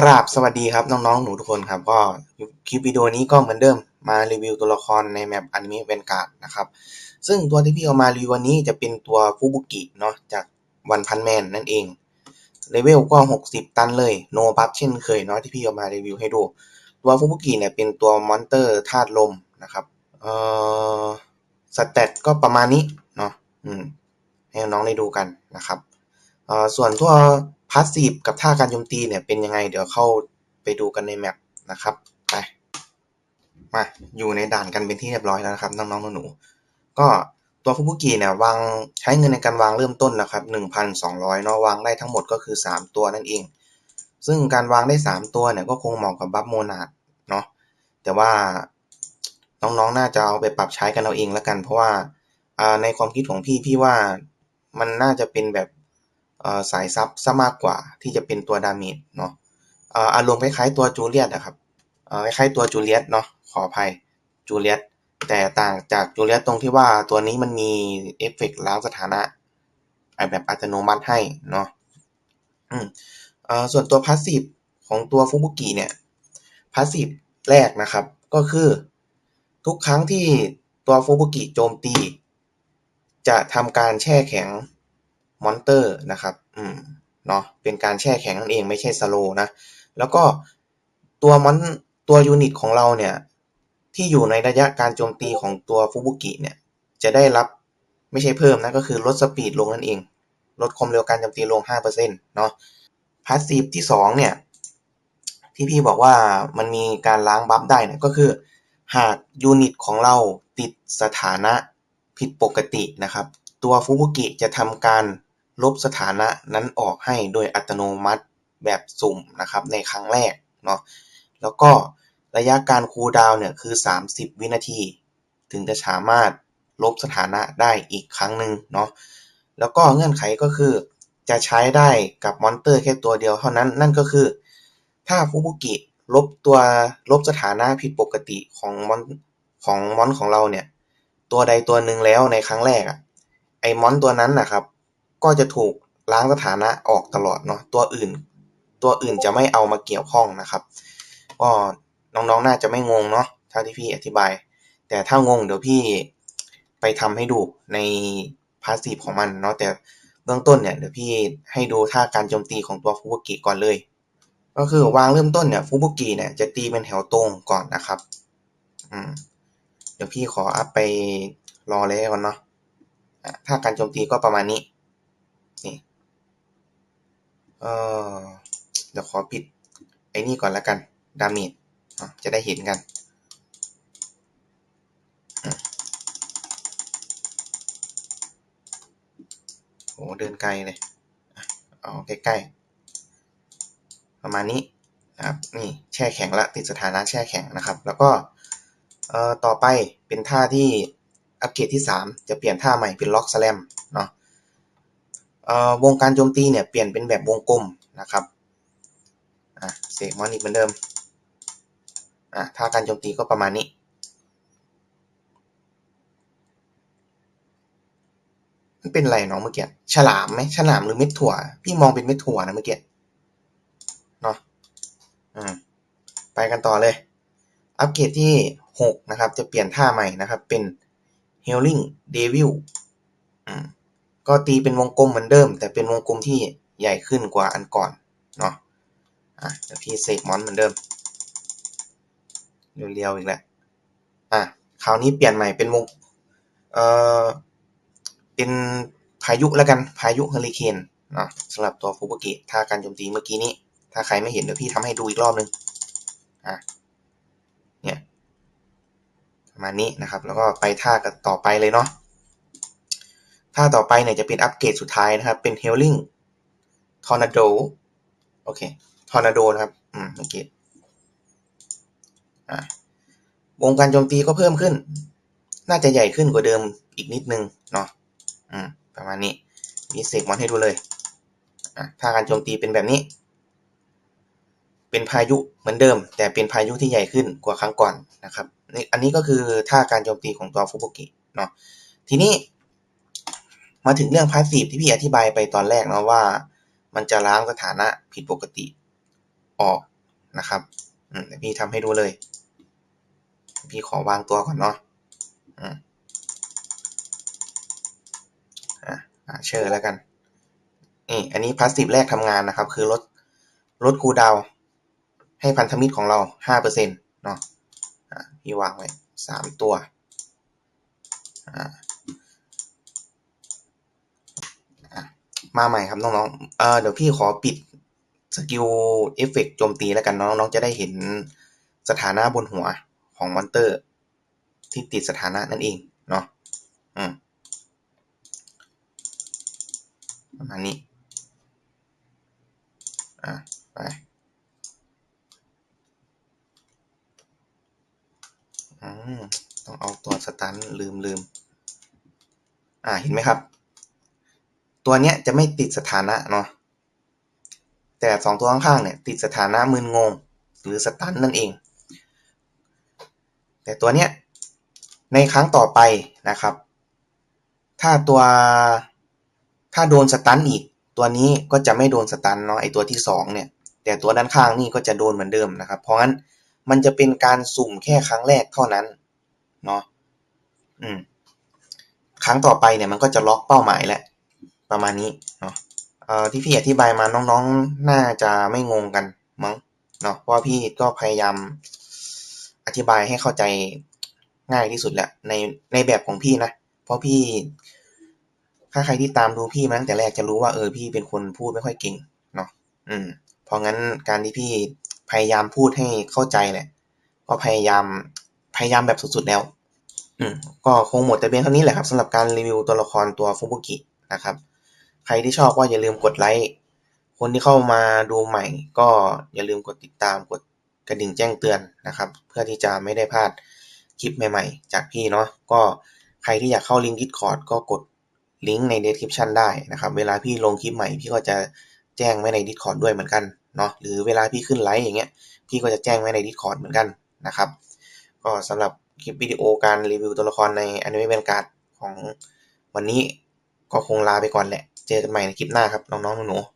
กราบสวัสดีครับน้องๆหนูทุกคนครับ ก็คลิปวิดีโอนี้ก็เหมือนเดิมมารีวิวตัวละครในแมปอนิเมะเวนการ์ดนะครับ ซึ่งตัวที่พี่เอามารีวิววันนี้จะเป็นตัวฟูบุกิเนาะจากวันพันแมนนั่นเองเลเวลก็ 60 ตันเลยโนบัฟเช่นเคยเนาะที่พี่เอามารีวิวให้ดู ตัวฟูบุกิเนี่ยเป็นตัวมอนเตอร์ธาตุลมนะครับเอ่อสเตตก็ประมาณนี้เนาะอืมให้น้องได้ดูกันนะครับเอ่อส่วนตัว พาสซีฟกับท่าการโจมตีเนี่ยเป็นยังไง เดี๋ยวเข้าไปดูกันในแมปนะครับ ไป มา อยู่ในด่านกันเป็นที่เรียบร้อยแล้วนะครับ น้องๆหนูๆก็ตัวฟูบุกิเนี่ยวางใช้เงินในการวางเริ่มต้นนะครับ 1,200เนาะวางได้ทั้งหมดก็คือ 3 ตัวนั่นเอง ซึ่งการวางได้ 3 ตัวเนี่ยก็คงเหมาะกับบัฟโมนาดเนาะแต่ว่าน้องๆน่าจะเอาไปปรับใช้กันเอาเองแล้วกัน เพราะว่าในความคิดของพี่พี่ว่ามันน่าจะเป็นแบบ สายซับซะมากกว่าที่จะเป็นตัวดาเมจเนาะอารมณ์คล้ายๆตัวจูเลียตนะครับคล้ายๆตัวจูเลียตเนาะขออภัยจูเลียตแต่ต่างจากจูเลียตตรงที่ว่าตัวนี้มันมีเอฟเฟกต์ล้างสถานะแบบอัตโนมัติให้เนาะอืมส่วนตัวพาสซีฟของตัวฟุบุกิเนี่ยพาสซีฟแรกนะครับ ก็คือทุกครั้งที่ตัวฟุบุกิโจมตี จะทำการแช่แข็ง มอนเตอร์นะครับ อืม เนาะเป็นการแช่แข็งนั่นเองไม่ใช่สโลนะ แล้วก็ตัวมอนตัวยูนิตของเราเนี่ย ที่อยู่ในระยะการโจมตีของตัวฟูบุกิเนี่ย จะได้รับไม่ใช่เพิ่มนะ ก็คือลดสปีดลงนั่นเอง ลดความเร็วการโจมตีลง 5%เนาะพาสซีฟที่ 2 เนี่ย ที่พี่บอกว่ามันมีการล้างบัฟได้เนี่ยก็คือหากยูนิตของเราติดสถานะผิดปกตินะครับ ตัวฟูบุกิจะทำการ ลบสถานะนั้นออกให้โดยอัตโนมัติแบบสุ่มนะครับในครั้งแรกเนาะแล้วก็ระยะการคูลดาวน์เนี่ยคือ 30 วินาที ถึงจะสามารถลบสถานะได้อีกครั้งหนึ่งเนาะแล้วก็เงื่อนไขก็คือจะใช้ได้กับมอนเตอร์แค่ตัวเดียวเท่านั้น นั่นก็คือ ถ้าฟูบุกิลบตัวลบสถานะผิดปกติของมอนของมอนของเราเนี่ย ตัวใดตัวหนึ่งแล้วในครั้งแรกอะไอมอนตัวนั้นนะครับ ก็จะถูกล้างสถานะออกตลอดเนาะ ตัวอื่น ตัวอื่นจะไม่เอามาเกี่ยวข้องนะครับ ก็น้องๆน่าจะไม่งงเนาะเท่าที่พี่อธิบาย แต่ถ้างงเดี๋ยวพี่ไปทำให้ดูในพาสซีฟของมันเนาะ แต่เบื้องต้นเนี่ยเดี๋ยวพี่ให้ดูท่าการโจมตีของตัวฟูบุกิก่อนเลย ก็คือวางเริ่มต้นเนี่ยฟูบุกิเนี่ยจะตีเป็นแถวตรงก่อนนะครับ อืม เดี๋ยวพี่ขออัพไปรอเลยก่อนเนาะถ้าการโจมตีก็ประมาณนี้ นี่ เออเดี๋ยวขอปิด ไอ้นี่ก่อนแล้วกันดาเมจจะได้เห็นกันโอ้เดินไกลเลยเอาใกล้ๆ ประมาณนี้นะครับนี่แช่แข็งละติดสถานะแช่แข็งนะครับ แล้วก็เอ่อต่อไปเป็นท่าที่อัปเกรดที่ 3 จะเปลี่ยนท่าใหม่เป็นล็อกสแลม วงการโจมตีเนี่ยเปลี่ยนเป็นแบบวงกลมนะครับอะเสกมอนอีกเหมือนเดิมอะถ้าการโจมตีก็ประมาณนี้มันเป็นอะไรน้องเมื่อกี้ฉลามไหมฉลามหรือเม็ดถั่ว พี่มองเป็นเม็ดถั่วนะเมื่อกี้เนาะอืมไปกันต่อเลย อัปเกรดที่ 6 นะครับ จะเปลี่ยนท่าใหม่นะครับ เป็น Healing Devil อืม ก็ตีเป็นวงกลมเหมือนเดิม แต่เป็นวงกลมที่ใหญ่ขึ้นกว่าอันก่อนเนาะอะเดี๋ยวพี่เสกมอนเหมือนเดิมเรียวๆอีกแล้วอะคราวนี้เปลี่ยนใหม่เป็นวงเอ่อเป็นพายุแล้วกันพายุเฮอริเคนเนาะสำหรับตัวฟูบุกิถ้าการโจมตีเมื่อกี้นี้ ถ้าใครไม่เห็นเดี๋ยวพี่ทำให้ดูอีกรอบนึงอะเนี่ยประมาณนี้นะครับ แล้วก็ไปท่ากันต่อไปเลยเนาะ ท่าต่อไปเนี่ยจะเป็นอัปเกรดสุดท้ายนะครับ เป็น Healing Tornado โอเค Tornado นะครับ อืมโอเคอ่าวงการโจมตีก็เพิ่มขึ้น น่าจะใหญ่ขึ้นกว่าเดิมอีกนิดนึงเนาะอืมประมาณนี้ มีเสกมอนให้ดูเลย อะ ถ้าการโจมตีเป็นแบบนี้ เป็นพายุเหมือนเดิม แต่เป็นพายุที่ใหญ่ขึ้นกว่าครั้งก่อนนะครับนี่อันนี้ก็คือท่าการโจมตีของตัวฟุบุกิเนาะ ทีนี้ มาถึงเรื่องพาสซีฟที่พี่อธิบายไปตอนแรกเนาะว่า มันจะล้างสถานะผิดปกติออกนะครับพี่ทำให้ดูเลย พี่ขอวางตัวก่อนเนาะอ่าเชิญแล้วกันนี่อันนี้พาสซีฟแรกทำงานนะครับ คือลดลดคูลดาวให้พันธมิตรของเราห้าเปอร์เซ็นต์เนาะอะพี่วางไว้สามตัว อ่าอะ มาใหม่ครับน้องๆเเดี๋ยวพี่ขอปิดสกิลเอฟเฟกโจมตีแล้วกันน้องๆจะได้เห็นสถานะบนหัวของมอนเตอร์ ที่ติดสถานะนั่นเองเนาะอืมประมาณนี้ อะ ไปอืมต้องเอาตัวสตันลืมลืม อ่า เห็นไหมครับ ตัวเนี้ยจะไม่ติดสถานะเนาะแต่สองตัวข้างๆเนี่ยติดสถานะมึนงง หรือสตันนั่นเอง แต่ตัวเนี้ยในครั้งต่อไปนะครับ ถ้าตัวถ้าโดนสตันอีก ตัวนี้ก็จะไม่โดนสตันเนาะไอตัวที่สองเนี่ยแต่ตัวด้านข้างนี่ก็จะโดนเหมือนเดิมนะครับ เพราะงั้นมันจะเป็นการสุ่มแค่ครั้งแรกเท่านั้นเนาะอืมครั้งต่อไปเนี่ยมันก็จะล็อกเป้าหมายแหละ ประมาณนี้เนาะเอ่อที่พี่อธิบายมาน้องๆ น่าจะไม่งงกันมั้งเนาะเพราะพี่ก็พยายามอธิบายให้เข้าใจง่ายที่สุดแหละในในแบบของพี่นะ เพราะพี่ ถ้าใครที่ตามดูพี่มาตั้งแต่แรกจะรู้ว่าเออพี่เป็นคนพูดไม่ค่อยเก่งเนาะอืม เพราะงั้นการที่พี่พยายามพูดให้เข้าใจแหละก็พยายามพยายามแบบสุดๆแล้ว อืมก็คงหมดแต่เพียงเท่านี้แหละครับสำหรับการรีวิวตัวละครตัวฟุบุกินะครับ ใครที่ชอบก็อย่าลืมกดไลค์ คนที่เข้ามาดูใหม่ก็อย่าลืมกดติดตามกดกระดิ่งแจ้งเตือนนะครับ เพื่อที่จะไม่ได้พลาดคลิปใหม่ๆ จากพี่เนาะก็ใครที่อยากเข้าลิงก์ Discord ก็กดลิงก์ใน description ได้นะครับ เวลาพี่ลงคลิปใหม่พี่ก็จะแจ้งไว้ใน Discord ด้วยเหมือนกันเนาะหรือเวลาพี่ขึ้นไลฟ์อย่างเงี้ยพี่ก็จะแจ้งไว้ใน Discord เหมือนกันนะครับก็สำหรับคลิปวิดีโอการรีวิวตัวละครใน Anime Vanguard ของวันนี้ ก็คงลาไปก่อนแหละ เจอกันใหม่ในคลิปหน้าครับ น้อง ๆ หนู ๆ